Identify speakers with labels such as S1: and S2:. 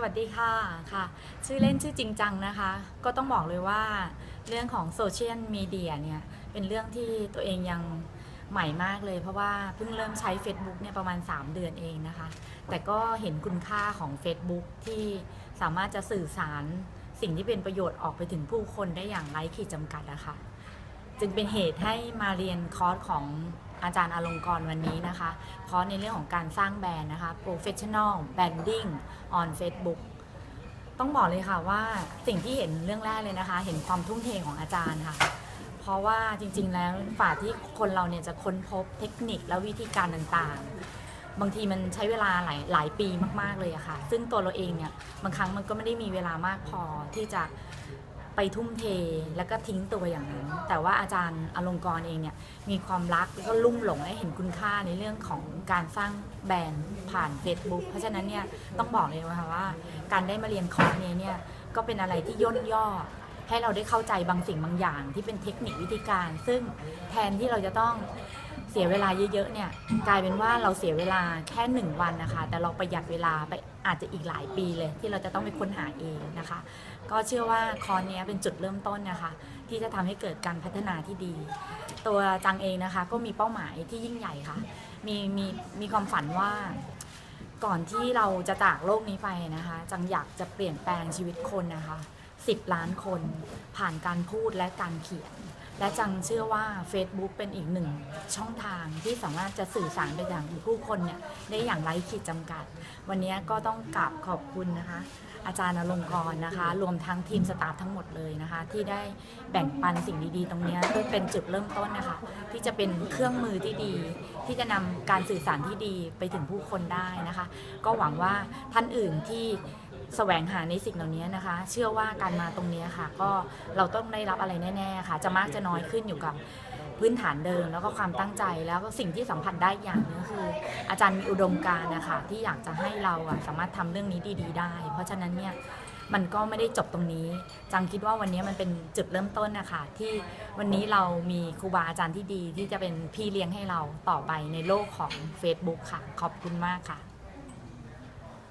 S1: สวัสดีค่ะค่ะ ชื่อเล่นชื่อจริงจังนะคะ ก็ต้องบอกเลยว่าเรื่องของโซเชียลมีเดียเนี่ยเป็นเรื่องที่ตัวเองยังใหม่มากเลย เพราะว่าเพิ่งเริ่มใช้ Facebook เนี่ยประมาณ 3 เดือนเองนะคะ แต่ก็เห็นคุณค่าของ Facebook ที่สามารถจะสื่อสารสิ่งที่เป็นประโยชน์ออกไปถึงผู้คนได้อย่างไร้ขีดจำกัดอะคะ จึงเป็นเหตุให้มาเรียนคอร์สของ อาจารย์อลงกรวันนี้นะคะคอร์สในเรื่องของการสร้างแบรนด์นะคะ professional branding on Facebook ต้องบอกเลยค่ะว่าสิ่งที่เห็นเรื่องแรกเลยนะคะ เห็นความทุ่มเทของอาจารย์ค่ะ เพราะว่าจริง ๆ แล้วฝ่าที่คนเราเนี่ยจะค้นพบเทคนิคและวิธีการต่างๆ บางทีมันใช้เวลาหลายหลายปีมากๆเลยอะค่ะ ซึ่งตัวเราเองเนี่ยบางครั้งมันก็ไม่ได้มีเวลามากพอที่จะ ไปทุ่มเทแล้วก็ทิ้งตัวอย่างนั้น แต่ว่าอาจารย์อลงกรณ์เองเนี่ยมีความรักแล้วก็ลุ่มหลงและเห็นคุณค่าในเรื่องของการสร้างแบรนด์ผ่าน Facebook เพราะฉะนั้นเนี่ยต้องบอกเลยว่าว่า การได้มาเรียนคอร์สนี้เนี่ยก็เป็นอะไรที่ย่นย่อให้เราได้เข้าใจบางสิ่งบางอย่าง ที่เป็นเทคนิควิธีการ ซึ่งแทนที่เราจะต้องเสียเวลาเยอะๆเนี่ยกลายเป็นว่าเราเสียเวลาแค่หนึ่งวันนะคะ แต่เราประหยัดเวลาไปอาจจะอีกหลายปีเลย ที่เราจะต้องไปค้นหาเองนะคะ ก็เชื่อว่าคอนนี้เป็นจุดเริ่มต้นนะคะ ที่จะทำให้เกิดการพัฒนาที่ดี ตัวจังเองนะคะก็มีเป้าหมายที่ยิ่งใหญ่ค่ะ มีมีมีความฝันว่าก่อนที่เราจะจากโลกนี้ไปนะคะ จังอยากจะเปลี่ยนแปลงชีวิตคนนะคะ 10 ล้านคนผ่านการพูดและการเขียน และจังเชื่อว่า Facebook เป็นอีกหนึ่งช่องทางที่สามารถจะสื่อสารไปย่างผู้คนเนี่ยได้อย่างไร้ขีดจำกัด วันนี้ก็ต้องกราบขอบคุณนะคะ อาจารย์อลงกรนะคะ รวมทั้งทีมสตาฟทั้งหมดเลยนะคะ ที่ได้แบ่งปันสิ่งดีๆ ตรงนี้เพื่อเป็นจุดเริ่มต้นนะคะ ที่จะเป็นเครื่องมือที่ดี ที่จะนำการสื่อสารที่ดีไปถึงผู้คนได้นะคะ ก็หวังว่าท่านอื่นที่ แสวงหาในสิ่งเหล่านี้นะคะ เชื่อว่าการมาตรงนี้ค่ะ ก็เราต้องได้รับอะไรแน่ๆค่ะ จะมากจะน้อยขึ้นอยู่กับพื้นฐานเดิม แล้วก็ความตั้งใจแล้วก็สิ่งที่สัมผัสได้อย่างนึงคือ อาจารย์มีอุดมการ์นะคะที่อยากจะให้เราอะสามารถทำเรื่องนี้ดี ๆ ได้ เพราะฉะนั้นเนี่ยมันก็ไม่ได้จบตรงนี้ จังคิดว่าวันนี้มันเป็นจุดเริ่มต้นนะคะที่วันนี้เรามีครูบาอาจารย์ที่ดี ที่จะเป็นพี่เลี้ยงให้เราต่อไปในโลกของ Facebook ค่ะ ขอบคุณมากค่ะ